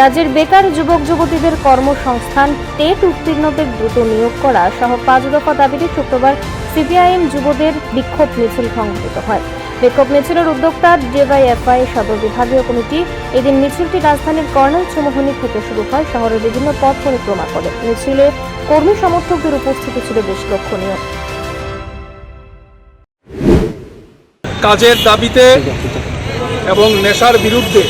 রাজ্যের বেকার যুবক যুবতীদের কর্মসংস্থান, টেট উত্তীর্ণদের দ্রুত নিয়োগ করা সহ পাঁচ দফা দাবিতে শুক্রবার সিপিআইএম যুবদের বিক্ষোভ মিছিল সংঘটিত হয়। বিক্ষোভ মিছিলের উদ্যোক্তা ডিওয়াইএফআই সদর বিভাগীয় কমিটি এদিন মিছিলটি রাজধানীর কর্নেল চৌমুহনী থেকে শুরু হয়, শহরের বিভিন্ন পথ পরিক্রমা করে। মিছিলে কর্মী সমর্থকদের উপস্থিতি ছিল বেশ লক্ষণীয়। কাজের দাবিতে এবং নেশার বিরুদ্ধে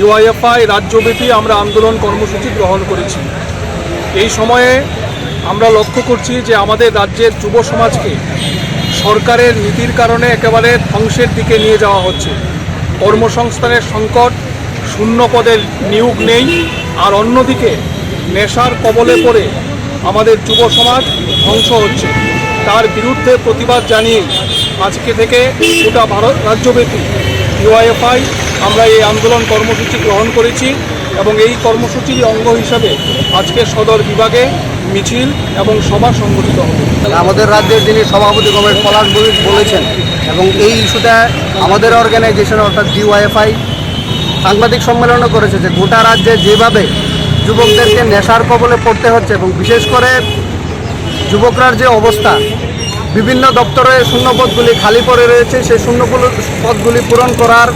ইউআইএফআই রাজ্যব্যাপী আমরা আন্দোলন কর্মসূচি গ্রহণ করেছি। এই সময়ে আমরা লক্ষ্য করছি যে আমাদের রাজ্যের যুব সমাজকে সরকারের নীতির কারণে একেবারে ধ্বংসের দিকে নিয়ে যাওয়া হচ্ছে। কর্মসংস্থানের সংকট, শূন্য পদের নিয়োগ নেই, আর অন্যদিকে নেশার কবলে পড়ে আমাদের যুব সমাজ ধ্বংস হচ্ছে। তার বিরুদ্ধে প্রতিবাদ জানিয়ে আজকে থেকে গোটা ভারত রাজ্যব্যাপী ইউআইএফআই আমরা এই আন্দোলন কর্মসূচি গ্রহণ করেছি এবং এই কর্মসূচির অঙ্গ হিসাবে আজকে সদর বিভাগে মিছিল এবং সভা সংগঠিত হবে। আমাদের রাজ্যের যিনি সভাপতি গমেশ পলাশ বলেছেন, এবং এই ইস্যুটা আমাদের অর্গানাইজেশন অর্থাৎ ডিওয়াইএফআই সাংবাদিক সম্মেলনও করেছে যে গোটা রাজ্যে যেভাবে যুবকদেরকে নেশার কবলে পড়তে হচ্ছে এবং বিশেষ করে যুবকরার যে অবস্থা, বিভিন্ন দপ্তরে শূন্যপদগুলি খালি পড়ে রয়েছে, সেই শূন্য পদগুলি পূরণ করার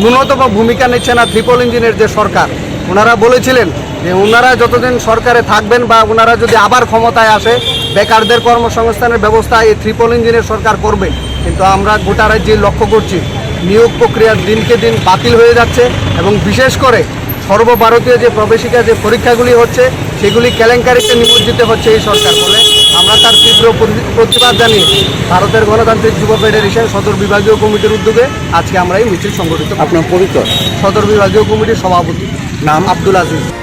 ন্যূনতম ভূমিকা নিচ্ছে না ট্রিপল ইঞ্জিনের যে সরকার। ওনারা বলেছিলেন যে ওনারা যতদিন সরকারে থাকবেন বা ওনারা যদি আবার ক্ষমতায় আসে, বেকারদের কর্মসংস্থানের ব্যবস্থা এই ট্রিপল ইঞ্জিনের সরকার করবে। কিন্তু আমরা গোটা রাজ্যে লক্ষ্য করছি, নিয়োগ প্রক্রিয়া দিনকে দিন বাতিল হয়ে যাচ্ছে এবং বিশেষ করে সর্বভারতীয় যে প্রবেশিকা যে পরীক্ষাগুলি হচ্ছে সেগুলি কেলেঙ্কারিতে নিমজ্জিত হচ্ছে এই সরকার বলে আমরা তার তীব্র প্রতি- প্রতিবাদ জানি ভারতের গণতান্ত্রিক যুব ফেডারেশন সদর বিভাগীয় কমিটির উদ্যোগে আজকে আমরা এই মিছিল সংগঠিত আপনার পরিচয়? সদর বিভাগীয় কমিটির সভাপতি নাম? আব্দুল আজিজ।